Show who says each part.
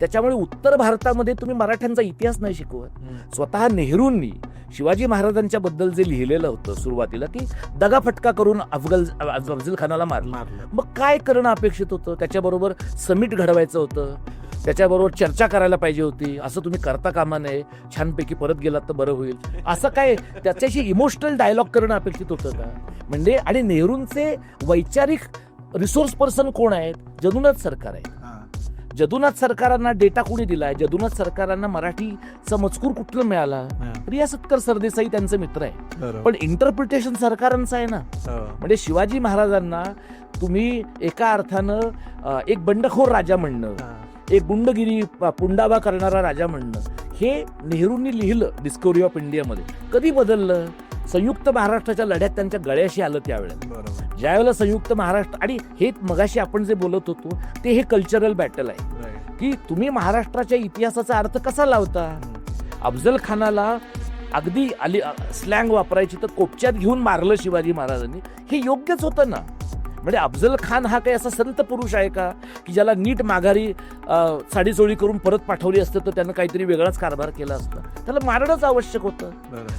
Speaker 1: त्याच्यामुळे उत्तर भारतामध्ये तुम्ही मराठ्यांचा इतिहास नाही शिकवत. स्वतः नेहरूंनी शिवाजी महाराजांच्या बद्दल जे लिहिलेलं होतं सुरुवातीला की दगाफटका करून अफगल अफजल खानाला मारलं.
Speaker 2: मारलं.
Speaker 1: मग काय करणं अपेक्षित होतं? त्याच्याबरोबर समिट घडवायचं होतं. त्याच्याबरोबर चर्चा करायला पाहिजे होती. असं तुम्ही करता कामा नये. छानपैकी परत गेलात तर बरं होईल. असं काय त्याच्याशी इमोशनल डायलॉग करणं अपेक्षित होतं का? म्हणजे आणि नेहरूंचे वैचारिक रिसोर्स पर्सन कोण आहेत? जदुनाथ सरकार आहे. जदुनाथ सरकारांना डेटा कोणी दिलाय? जदुनाथ सरकारांना मराठीचा मजकूर कुठला मिळाला. प्रिया सत्कर सरदेसाई त्यांचे मित्र आहे. पण इंटरप्रिटेशन सरकारांचं आहे ना.
Speaker 2: हो.
Speaker 1: म्हणजे शिवाजी महाराजांना तुम्ही एका अर्थानं एक बंडखोर राजा म्हणणं. एक गुंडगिरी पुंडाबा करणारा राजा म्हणणं हे नेहरूंनी लिहिलं डिस्कवरी ऑफ इंडियामध्ये कधी बदललं? संयुक्त महाराष्ट्राच्या लढ्यात त्यांच्या गळ्याशी आलं त्यावेळेला ज्यावेळेला संयुक्त महाराष्ट्र आणि हे मगाशी आपण जे बोलत होतो ते हे कल्चरल बॅटल आहे. की तुम्ही महाराष्ट्राच्या इतिहासाचा अर्थ कसा लावता? अफजल खानाला अगदी आली स्लँग वापरायची तर कोपच्यात घेऊन मारलं शिवाजी महाराजांनी. हे योग्यच होतं ना? म्हणजे अफजल खान हा काही असा संत पुरुष आहे का? की ज्याला नीट माघारी साडीचोळी करून परत पाठवली असतं तर त्यानं काहीतरी वेगळाच कारभार केला असता. त्याला मारणंच आवश्यक होतं.
Speaker 2: बरोबर.